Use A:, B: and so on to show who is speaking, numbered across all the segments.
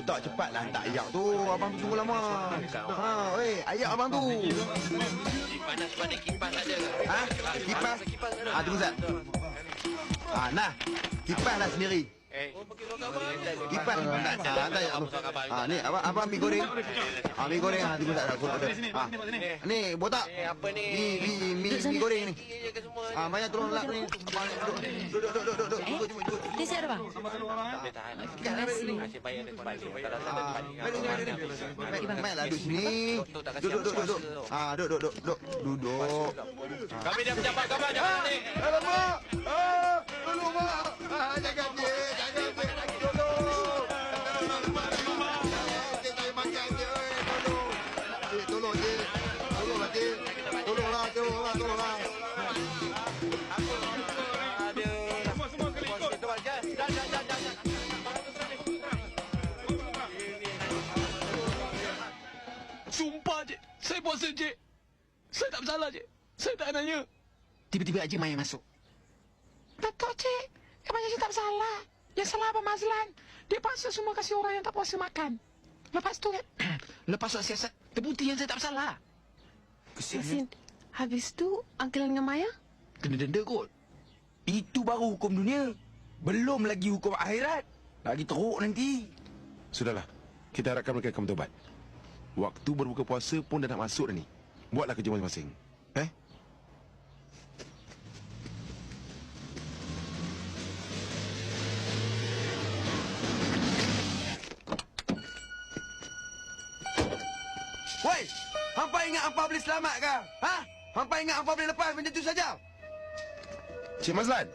A: botak cepatlah hantar ayak tu. Abang tu tunggu lama. Ha, oi, ayak abang tu.
B: Panas pada kipas ada.
A: Ha? Kipas? Ha, tunggu sat. Ha, nah. Kipas lah sendiri.
B: Eh,
A: Kipas. Tak, tak, tak. Ha, ni, abang, abang mi goreng. Ha, mi goreng. Ha, tunggu sat. Aku order. Ha. Ni, botak.
B: eh apa ni?
A: Mi, mi, mi, goreng ni. Ha, banyak tolong lap ni. Abang, duduk, duduk, duduk, duduk, duduk. Jemput, jemput, jemput.
C: Dia siapa bang?
B: Tahan. Kalau tak ada kembali.
A: Baik, baik, baik, baik. Baiklah, duduk sini. Duduk, duduk, duduk. Ha, duduk, duduk, duduk. Duduk.
B: Kami dah berjabat kabar jangan ni.
A: Alamak! Saya
D: puasa je. Saya tak bersalah je. Saya tak nanya.
E: Tiba-tiba Haji Maya masuk. Datuk Cik, Abang Haji tak bersalah. Yang salah Abang Mazlan. Dia paksa semua kasih orang yang tak puasa makan. Lepas tu kan, lepas tu siasat, terbukti yang saya tak bersalah.
C: Yasin. Habis tu, Uncle dengan Maya?
E: Kena denda kot.
F: Itu baru hukum dunia. Belum lagi hukum akhirat. Lagi teruk nanti.
G: Sudahlah. Kita harapkan mereka akan bertobat. Waktu berbuka puasa pun dah nak masuk dah ni. Buatlah kerja masing-masing. Eh?
A: Woi! Hampa ingat hampa boleh selamat ke? Ha? Hampa ingat hampa boleh lepas macam tu saja?
G: Cik Mazlan.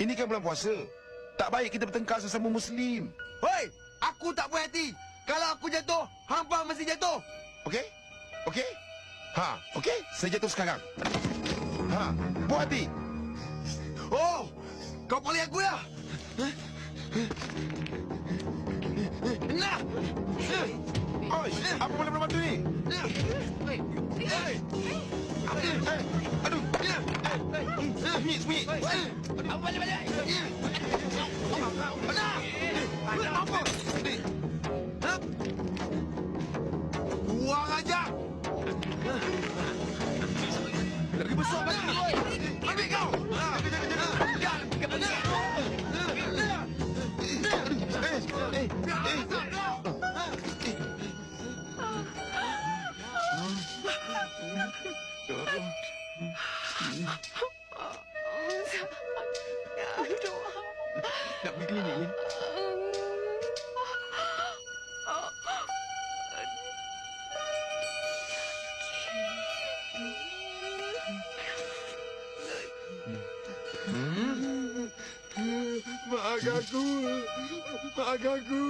G: Ini kan bulan puasa. Tak baik kita bertengkar sesama Muslim.
A: Hoi! Aku tak puas hati. Kalau aku jatuh, mesti jatuh.
G: Okey? Okey? Ha, okey? Saya jatuh sekarang. Ha, puas hati.
A: Oh! Kau boleh aku ya? Nah!
G: Oi, apa boleh membantu ni? Eh, aduh. Sembunyi, sembunyi.
B: Balik balik.
A: Apa? Ha? Lagi besar lagi. Ambil kau! Ambil, ambil, ambil.
G: Eh, eh, eh.
E: Nak pergi klinik ni?
A: Mak aku! Mak aku!